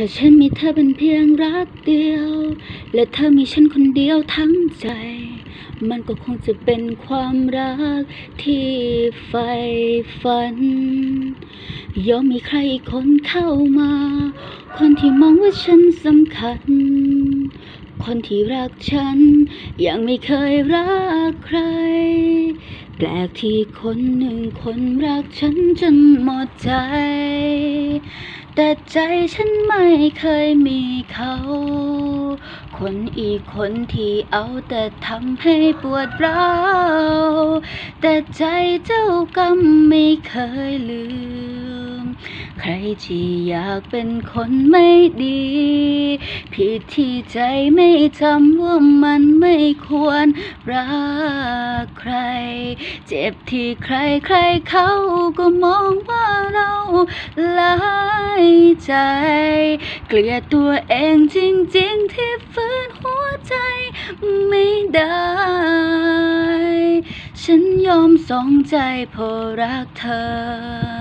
ถ้าฉันมีเธอเป็นเพียงรักเดียว และเธอมีฉันคนเดียวทั้งใจ มันก็คงจะเป็นความรักที่ใฝ่ฝัน ยอมมีใครอีกคนเข้ามา คนที่มองว่าฉันสำคัญ คนที่รักฉัน ยังไม่เคยรักใคร แปลกที่คนหนึ่งคนรักฉันจนหมดใจ แต่ใจฉันไม่เคยมีเขา คนอีกคนที่เอาแต่ทำให้ปวดร้าวแต่ใจเจ้ากรรมไม่เคยลืม ใครที่อยากเป็นคนไม่ดี ผิดที่ใจไม่จำว่ามันไม่ควรรักใคร เจ็บที่ใครใครเขาก็มองว่าเรา หลายใจ เกลียดตัวเองจริงๆ ที่ฝืนหัวใจไม่ได้ ฉันยอมสองใจเพราะรักเธอ